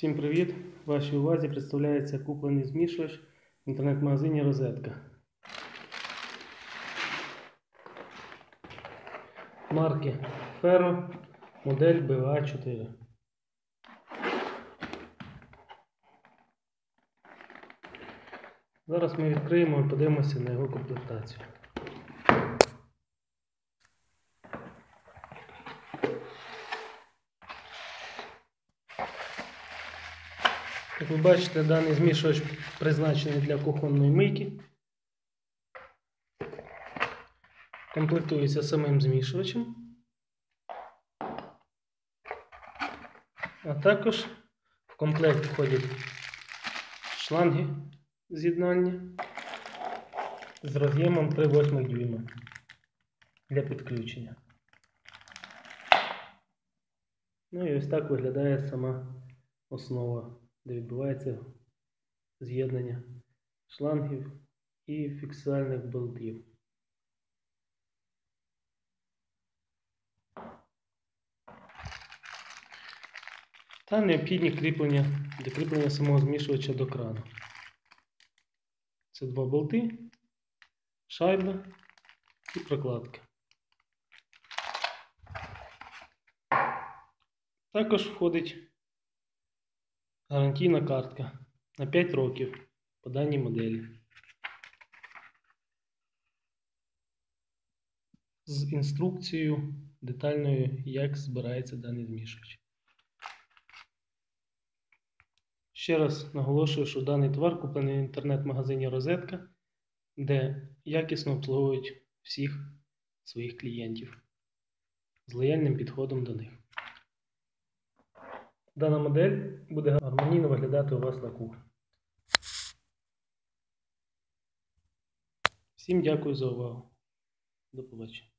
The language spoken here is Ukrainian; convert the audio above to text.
Всім привіт! Вашій увазі представляється куплений змішувач в інтернет-магазині Розетка. Марки Ferro, модель BA4. Зараз ми відкриємо і подивимося на його комплектацію. Як ви бачите, даний змішувач призначений для кухонної мийки. Комплектується самим змішувачем. А також в комплект входять шланги з'єднання з роз'ємом 3,8 дюйма для підключення. Ну і ось так виглядає сама основа де відбувається з'єднання шлангів і фіксальних болтів. Та необхідні кріплення для кріплення самого змішувача до крану. Це два болти, шайба і прокладка. Також входить Гарантійна картка на 5 років по даній моделі. З інструкцією детальною, як збирається даний змішувач. Ще раз наголошую, що даний товар куплений в інтернет-магазині Розетка, де якісно обслуговують всіх своїх клієнтів з лояльним підходом до них. Дана модель буде гармонійно виглядати у вас на кухні. Всім дякую за увагу. До побачення.